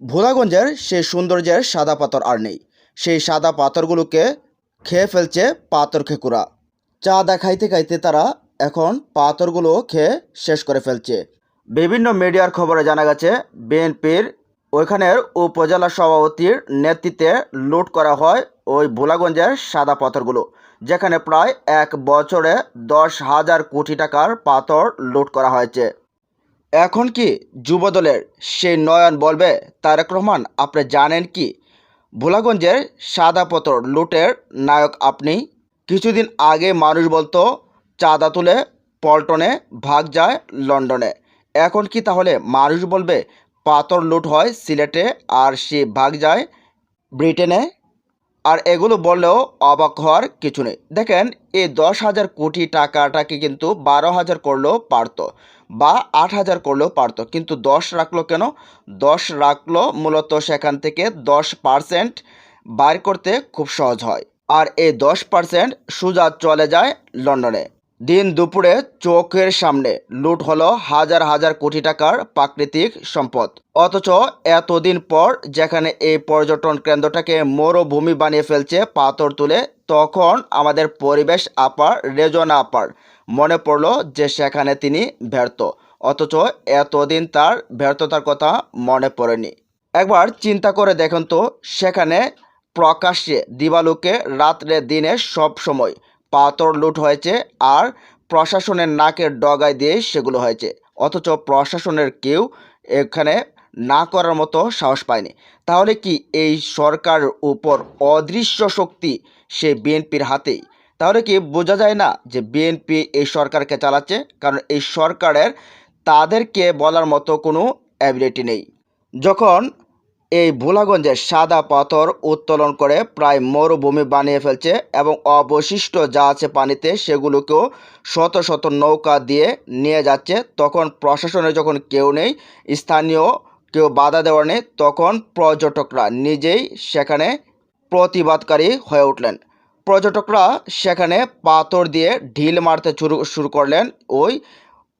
ভোলাগঞ্জের সেই সৌন্দর্যের সাদা পাথর আর নেই। সেই সাদা পাথরগুলোকে খেয়ে ফেলছে পাথর খেকুরা। চা দা খাইতে খাইতে তারা এখন পাথরগুলো খেয়ে শেষ করে ফেলছে। বিভিন্ন মিডিয়ার খবরে জানা গেছে, বিএনপির ওইখানের উপজেলা সভাপতির নেতৃত্বে লুট করা হয় ওই ভোলাগঞ্জের সাদা পাথরগুলো, যেখানে প্রায় এক বছরে দশ হাজার কোটি টাকার পাথর লুট করা হয়েছে। এখন কি যুবদলের সেই নয়ন বলবে? তারেক রহমান, আপনি জানেন কি? ভোলাগঞ্জের সাদা পাথর লুটের নায়ক আপনি। কিছুদিন আগে মানুষ বলতো, চাঁদা তুলে পল্টনে ভাগ যায় লন্ডনে। এখন কি তাহলে মানুষ বলবে, পাথর লুট হয় সিলেটে আর সে ভাগ যায় ব্রিটেনে? আর এগুলো বললেও অবাক হওয়ার কিছু নেই। দেখেন, এই দশ হাজার কোটি টাকাটাকে কিন্তু বারো হাজার করলেও পারতো। বা আট হাজার করলেও পারতো। কিন্তু দশ রাখল কেন? দশ রাখল মূলত সেখান থেকে দশ পার্সেন্ট বাইর করতে খুব সহজ হয়। আর এই দশ পার্সেন্ট সোজা চলে যায় লন্ডনে। দিন দুপুরে চোখের সামনে লুট হলো হাজার হাজার কোটি টাকার প্রাকৃতিক সম্পদ। অথচ এতদিন পর যেখানে এই পর্যটন কেন্দ্রটাকে মরুভূমি বানিয়ে ফেলছে পাথর তুলে, তখন আমাদের পরিবেশ আপার, রেজনা আপার। মনে পড়ল যে সেখানে তিনি ব্যর্থ। অথচ এতদিন তার ব্যর্থতার কথা মনে পড়েনি। একবার চিন্তা করে দেখুন তো, সেখানে প্রকাশ্যে দিবালুকে রাত্রে দিনে সব সময় পাথর লুট হয়েছে আর প্রশাসনের নাকের ডগায় দিয়ে সেগুলো হয়েছে। অথচ প্রশাসনের কেউ এখানে না করার মতো সাহস পায়নি। তাহলে কি এই সরকারের উপর অদৃশ্য শক্তি সে বিএনপির হাতেই তাহলে কি বোঝা যায় না যে বিএনপি এই সরকারকে চালাচ্ছে? কারণ এই সরকারের তাদেরকে বলার মতো কোনো অ্যাবিলিটি নেই। যখন এই ভোলাগঞ্জে সাদা পাথর উত্তোলন করে প্রায় মরুভূমি বানিয়ে ফেলছে এবং অবশিষ্ট যা আছে পানিতে সেগুলোকেও শত শত নৌকা দিয়ে নিয়ে যাচ্ছে, তখন প্রশাসনে যখন কেউ নেই, স্থানীয় কেউ বাধা দেওয়া নেই, তখন পর্যটকরা নিজেই সেখানে প্রতিবাদকারী হয়ে উঠলেন। পর্যটকরা সেখানে পাথর দিয়ে ঢিল মারতে শুরু শুরু করলেন ওই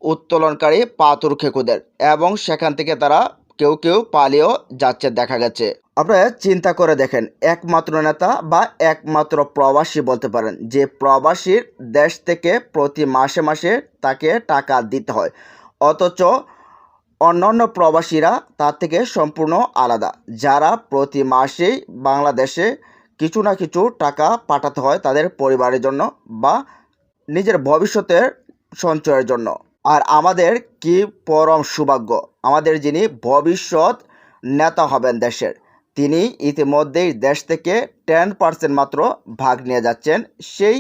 উত্তোলনকারী পাথর খেকুদের এবং সেখান থেকে তারা কেউ কেউ পালিয়েও যাচ্ছে দেখা গেছে। আপনারা চিন্তা করে দেখেন, একমাত্র নেতা বা একমাত্র প্রবাসী বলতে পারেন, যে প্রবাসীর দেশ থেকে প্রতি মাসে মাসে তাকে টাকা দিতে হয়। অথচ অন্যান্য প্রবাসীরা তার থেকে সম্পূর্ণ আলাদা। যারা প্রতি মাসেই বাংলাদেশে কিছু না কিছু টাকা পাঠাতে হয় তাদের পরিবারের জন্য বা নিজের ভবিষ্যতের সঞ্চয়ের জন্য। আর আমাদের কি পরম সৌভাগ্য? আমাদের যিনি ভবিষ্যৎ নেতা হবেন দেশের, তিনি ইতিমধ্যেই দেশ থেকে টেন পার্সেন্ট মাত্র ভাগ নিয়ে যাচ্ছেন সেই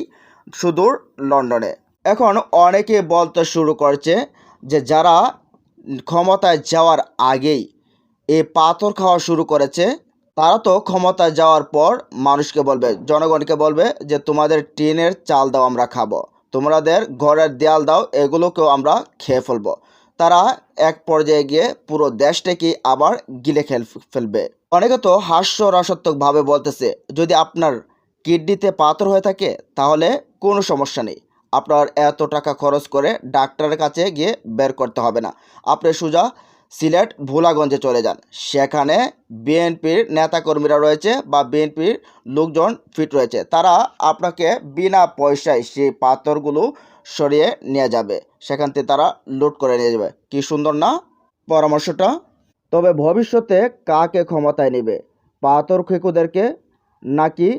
সুদূর লন্ডনে। এখন অনেকে বলতে শুরু করছে যে যারা ক্ষমতায় যাওয়ার আগেই এই পাথর খাওয়া শুরু করেছে তারা তো ক্ষমতায় যাওয়ার পর মানুষকে বলবে, জনগণকে বলবে যে, তোমাদের টিনের চাল দাও, আমরা খাব। তোমাদের ঘরের দেয়াল দাও, এগুলোকেও আমরা খেয়ে ফেলব। তারা এক পর্যায়ে গিয়ে পুরো দেশটাকে আবার গিলে খেল, ফেলবে। অনেকে তো হাস্যরসাত্মকভাবে বলতেছে, যদি আপনার কিডনিতে পাথর হয়ে থাকে, তাহলে কোনো সমস্যা নেই। আপনার এত টাকা খরচ করে ডাক্তারের কাছে গিয়ে বের করতে হবে না। আপনি সোজা সিলেট, ভোলাগঞ্জে চলে যান। সেখানে বিএনপির নেতাকর্মীরা রয়েছে বা বিএনপির লোকজন ফিট রয়েছে। তারা আপনাকে বিনা পয়সায় সেই পাথরগুলো সরিয়ে নিয়ে যাবে। সেখান থেকে তারা লুট করে নিয়ে যাবে। কি সুন্দর না? পরামর্শটা? তবে ভবিষ্যতে কাকে ক্ষমতায় নেবে? পাথর খেকুদেরকে নাকি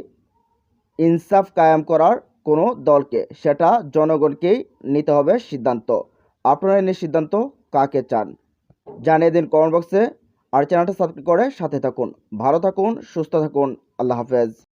ইনসাফ কায়েম করার কোনো দলকে? সেটা জনগণকেই নিতে হবে সিদ্ধান্ত। আপনারা নিয়ে সিদ্ধান্ত কাকে চান? জানিয়ে দিন কমেন্ট বক্সে আর চ্যানেলটা সাবস্ক্রাইব করে সাথে থাকুন। ভালো থাকুন, সুস্থ থাকুন। আল্লাহ হাফেজ।